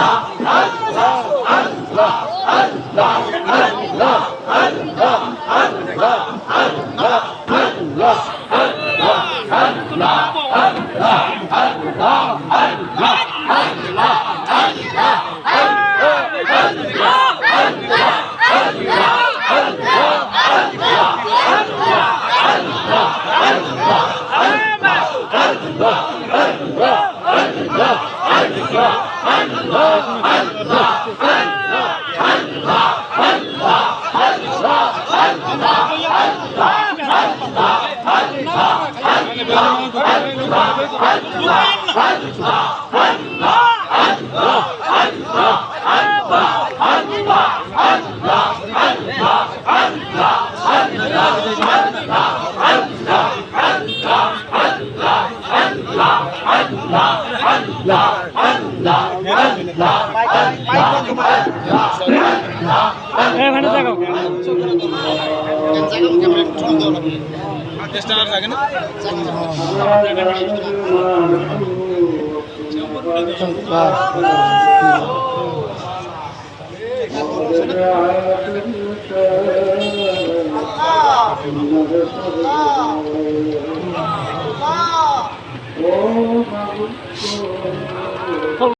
Allah এখানে দেখো Oh, my God.